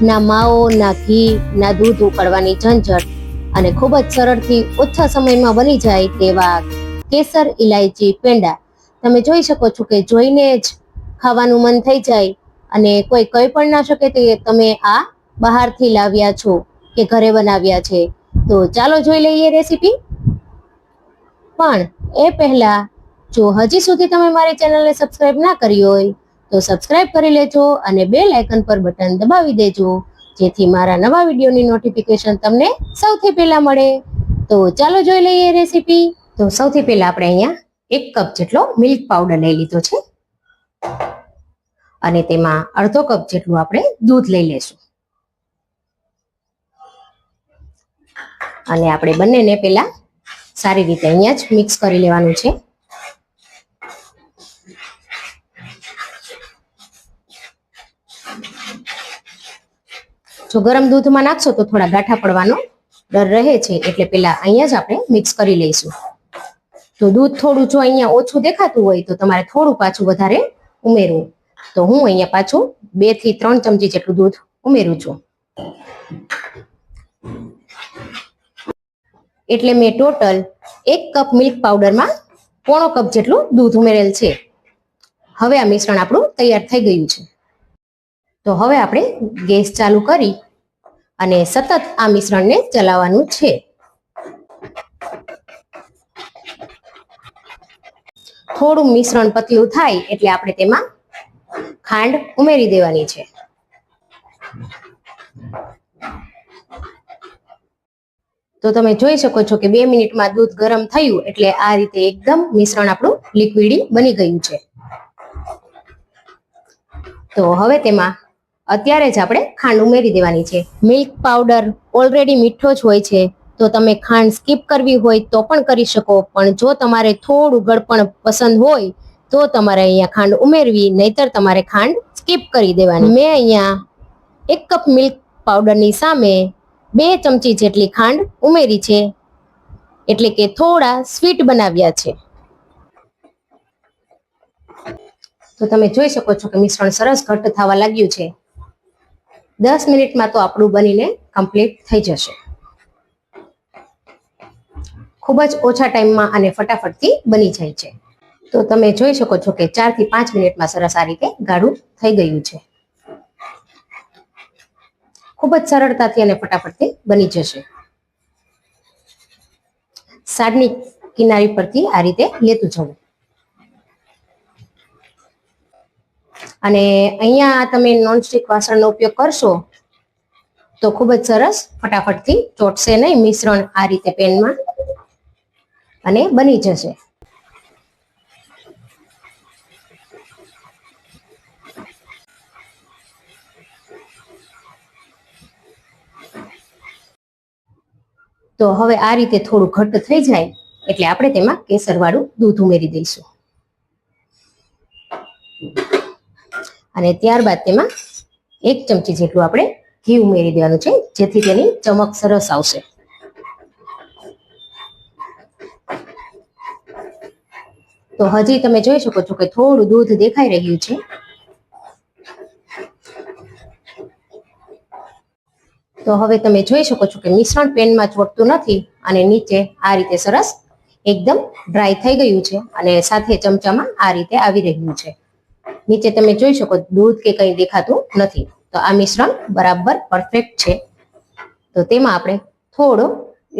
ના માવો, ના ઘી, ના દૂધ ઉકળવાની ઝંઝટ અને ખૂબ જ સરળથી ઓછા સમયમાં બની જાય તેવા કેસર ઇલાયચી પેંડા. તમે જોઈ શકો છો કે જોઈને જ ખાવાનું મન થઈ જાય અને કોઈ કહી પણ ના શકે કે તમે આ બહારથી લાવ્યા છો કે ઘરે બનાવ્યા છે. તો ચાલો જોઈ લઈએ રેસીપી. પણ એ પહેલા જો હજી સુધી તમે મારી ચેનલને સબસ્ક્રાઈબ ના કરી હોય તો સબસ્ક્રાઇબ કરી લેજો અને બે લાઇકન પર બટન દબાવી દેજો, જેથી મારા નવા વિડીયોની નોટિફિકેશન તમને સૌથી પહેલા મળે. તો ચાલો જોઈ લઈએ રેસીપી તો સૌથી પહેલા આપણે અહીંયા એક કપ જેટલો મિલ્ક પાવડર લઈ લીધો છે. અને તેમાં અડધો કપ જેટલું આપણે દૂધ લઈ લેશું. અને આપણે બંનેને પહેલા સારી રીતે અહીંયા જ મિક્સ કરી લેવાનું છે. જો ગરમ દૂધમાં નાખશો તો થોડા ગાંઠા પડવાનો ડર રહે છે એટલે પેલા અહીંયા જ આપણે મિક્સ કરી લઈશું. તો દૂધ થોડું જો અહીંયા ઓછું દેખાતું હોય તો તમારે થોડું પાછું વધારે ઉમેરવું. તો હું અહીંયા પાછું બેથી ત્રણ ચમચી જેટલું દૂધ ઉમેરું છું. એટલે મેં ટોટલ એક કપ મિલ્ક પાવડરમાં પોણો કપ જેટલું દૂધ ઉમેરેલ છે. હવે આ મિશ્રણ આપણું તૈયાર થઈ ગયું છે. તો હવે આપણે ગેસ ચાલુ કરી અને સતત આ મિશ્રણને ચલાવવાનું છે. થોડું મિશ્રણ પતલું થાય એટલે આપણે તેમાં ખાંડ ઉમેરી દેવાની છે. તો તમે જોઈ શકો છો કે બે મિનિટમાં દૂધ ગરમ થયું એટલે આ રીતે એકદમ મિશ્રણ આપણું લિક્વિડી બની ગયું છે. તો હવે તેમાં અત્યારે જ આપણે ખાંડ ઉમેરી દેવાની છે. મિલ્ક પાવડર ઓલરેડી મીઠો જ હોય છે. તો તમે ખાંડ સ્કીપ કરવી હોય તો પણ કરી શકો. પણ જો તમારે થોડું ગળપણ પસંદ હોય તો તમારે અહીંયા ખાંડ ઉમેરવી, નહીતર તમારે ખાંડ સ્કીપ કરી દેવાની. મેં અહીંયા એક કપ મિલ્ક પાવડરની સામે બે ચમચી જેટલી ખાંડ ઉમેરી છે. એટલે કે થોડા સ્વીટ બનાવ્યા છે. તો તમે જોઈ શકો છો કે મિશ્રણ સરસ ઘટ્ટ થવા લાગ્યું છે. દસ મિનિટમાં તો આપણું બનીને કમ્પ્લીટ થઈ જશે. ખૂબ જ ઓછા ટાઈમમાં અને ફટાફટથી બની જાય છે. તો તમે જોઈ શકો છો કે ચારથી પાંચ મિનિટમાં સરસ આ રીતે ગાઢું થઈ ગયું છે. ખૂબ જ સરળતાથી અને ફટાફટથી બની જશે. સાડની કિનારી પરથી આ રીતે લેતું જવું. અને અહીંયા તમે નોનસ્ટિક વાસણનો ઉપયોગ કરશો, તો ખૂબ જ સરસ ફટાફટથી ચોટશે નહીં, મિશ્રણ આ રીતે પેનમાં અને બની જશે. તો હવે આ રીતે થોડું ઘટ્ટ થઈ જાય, એટલે આપણે તેમાં કેસરવાળું દૂધ ઉમેરી દઈશું. અને ત્યારબાદ તેમાં એક ચમચી જેટલું આપણે ઘી ઉમેરી દેવાનું છે, જેથી તેની ચમક સરસ આવશે. તો હજી તમે જોઈ શકો છો કે થોડું દૂધ દેખાઈ રહ્યું છે. તો હવે તમે જોઈ શકો છો કે મિશ્રણ પેનમાં ચોટતું નથી અને નીચે આ રીતે સરસ એકદમ ડ્રાય થઈ ગયું છે અને સાથે ચમચામાં આ રીતે આવી રહ્યું છે. નીચે તમે જોઈ શકો દૂધ કે કંઈ દેખાતું નથી. તો આ મિશ્રણ બરાબર પરફેક્ટ છે. તો તેમાં આપણે થોડો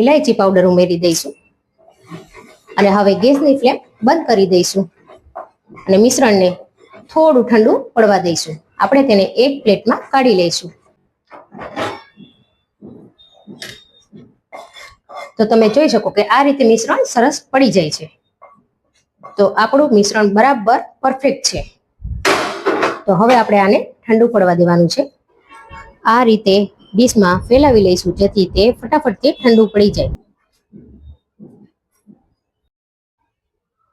ઇલાયચી પાવડર ઉમેરી દઈશું. અને હવે ગેસની ફ્લેમ બંધ કરી દઈશું. અને મિશ્રણને થોડું ઠંડુ પડવા દઈશું. આપણે તેને એક પ્લેટમાં કાઢી લઈશું. તો તમે જોઈ શકો કે આ રીતે મિશ્રણ સરસ પડી જાય છે. તો આપણું મિશ્રણ બરાબર પરફેક્ટ છે. તો હવે આપણે આને ઠંડુ પડવા દેવાનું છે. આ રીતે ડીશમાં ફેલાવી લઈશું, જેથી તે ફટાફટથી ઠંડુ પડી જાય.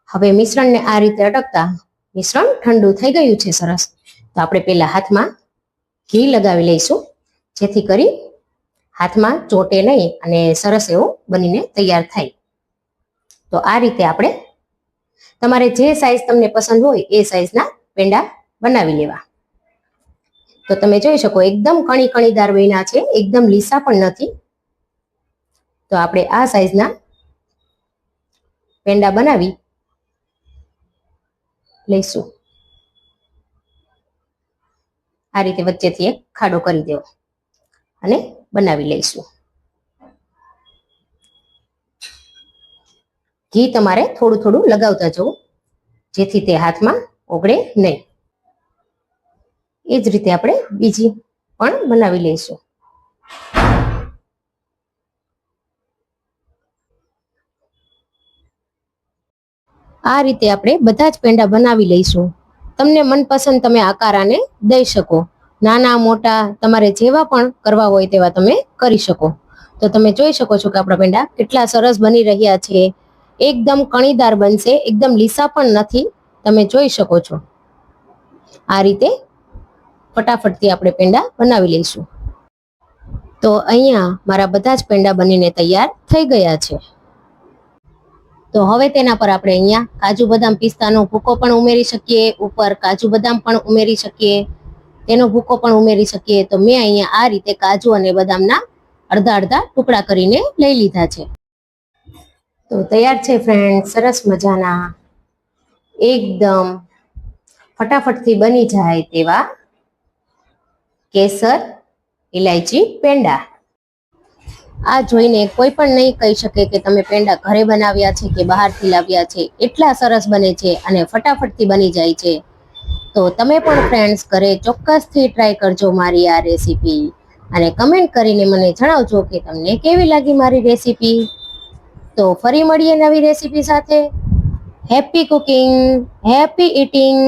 હવે મિશ્રણને આ રીતે અટકતા મિશ્રણ ઠંડુ થઈ ગયું છે સરસ. તો આપણે પેલા હાથમાં ઘી લગાવી લઈશું, જેથી કરી હાથમાં ચોટે નહીં અને સરસ એવું બનીને તૈયાર થાય. તો આ રીતે આપણે તમારે જે સાઈઝ તમને પસંદ હોય એ સાઈઝના પેંડા બનાવી લેવા. તો તમે જોઈ શકો, એકદમ કણી કણીદાર વયના છે, એકદમ લીસા પણ નથી. તો આપણે આ સાઈઝના પેંડા બનાવી લઈશું. આ રીતે વચ્ચેથી એક ખાડો કરી દેવો અને બનાવી લઈશું. ઘી તમારે થોડું થોડું લગાવતા જવું, જેથી તે હાથમાં ઓગળે નહીં. એ જ રીતે આપણે બીજી પણ બનાવી લઈશું. આ રીતે આપણે બધા જ પેંડા બનાવી લઈશું. તમને મનપસંદ તમે આકાર આને દઈ શકો. નાના, મોટા, તમારે જેવા પણ કરવા હોય તેવા તમે કરી શકો. તો તમે જોઈ શકો છો કે આપણા પેંડા કેટલા સરસ બની રહ્યા છે. એકદમ કણીદાર બનશે, એકદમ લીસા પણ નથી. તમે જોઈ શકો છો. આ રીતે ફટાફટથી આપણે પેંડા બનાવી લઈશું. તો અહીંયા મારા બધા જ પેંડા બનીને તૈયાર થઈ ગયા છે. તો હવે તેના પર આપણે અહીંયા કાજુ બદામ પિસ્તાનો ભૂકો પણ ઉમેરી શકીએ, ઉપર કાજુ બદામ પણ ઉમેરી શકીએ, તેનો ભૂકો પણ ઉમેરી શકીએ. તો મેં અહીંયા આ રીતે કાજુ અને બદામના અડધા અડધા ટુકડા કરીને લઈ લીધા છે. તો તૈયાર છે ફ્રેન્ડ સરસ મજાના. એકદમ ફટાફટથી બની જાય તેવા કેસર ઇલાયચી પેંડા. આ જોઈને કોઈ પણ નહીં કહી શકે કે તમે પેંડા ઘરે બનાવ્યા છે કે બહારથી લાવ્યા છે. એટલા સરસ બને છે અને ફટાફટથી બની જાય છે. તો તમે પણ ફ્રેન્ડ્સ ઘરે ચોક્કસથી ટ્રાય કરજો મારી આ રેસીપી અને કમેન્ટ કરીને મને જણાવજો કે તમને કેવી લાગી મારી રેસીપી તો ફરી મળીએ નવી રેસીપી સાથે. Happy cooking happy eating